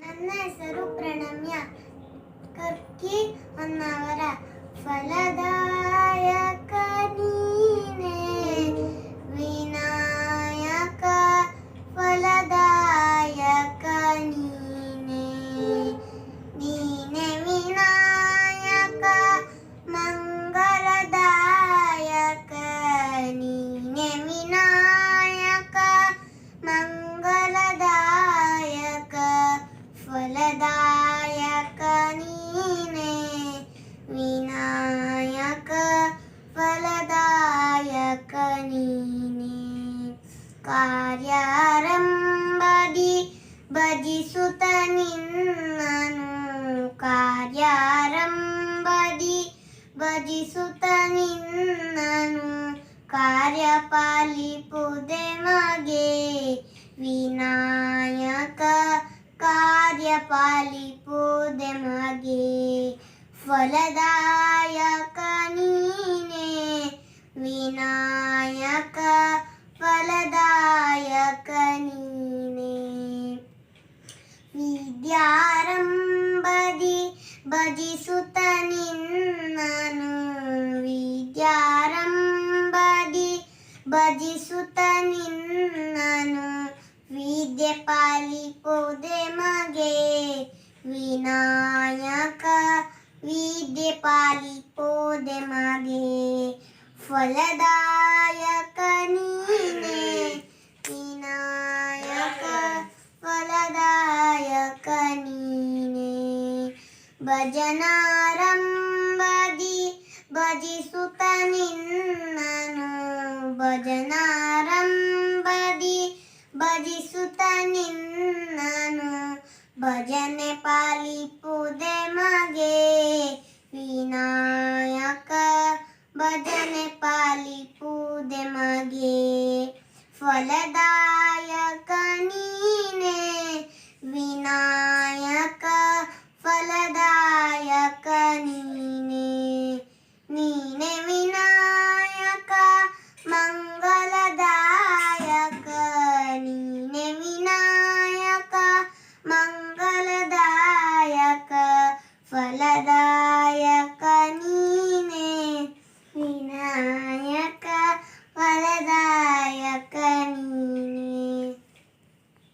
ನನ್ನ ಹೆಸರು ಪ್ರಣಮ್ಯ. ಕರ್ಕಿ ಅನ್ನವರ ಫಲದಾಯಕ ಕಾರ್ಯಾರಂಭದಿ ಭಜಿಸುತ್ತ ನಿನ್ನನು ಕಾರ್ಯಾರಂಭದಿ ಭಜಿಸುತ್ತ ನಿನ್ನನು ಕಾರ್ಯಪಾಲಿಪುದೆ ಮಗೆ ವಿನಾಯಕ ಕಾರ್ಯಪಾಲಿಪುದೆ ಮಗೆ ಫಲದಾಯಕ ನೀನೆ ವಿನಾಯಕ ಭಜಿಸುತ್ತ ನಿನ್ನನು ವಿದ್ಯಾರಂಭದಿ ಭಜಿಸುತ್ತ ನಿನ್ನನು ವಿದ್ಯೆ ಪಾಲಿಪುದೆ ಮಗೆ ವಿನಾಯಕ ವಿದ್ಯೆ ಪಾಲಿಪುದೆ ಮಗೆ ಫಲದಾಯಕ ನೀನೆ ಭಜನಾರಂಭದಿ ಭಜಿಸುತ್ತ ನಿನ್ನನು ಭಜನಾರಂಭದಿ ಭಜಿಸುತ್ತ ನಿನ್ನನು ಭಜನೆ ಪಾಲಿಪುದೆ ಮಗೆ ವಿನಾಯಕ ಭಜನೆ ಪಾಲಿಪುದೆ ಮಗೆ ಫಲದಾಯಕ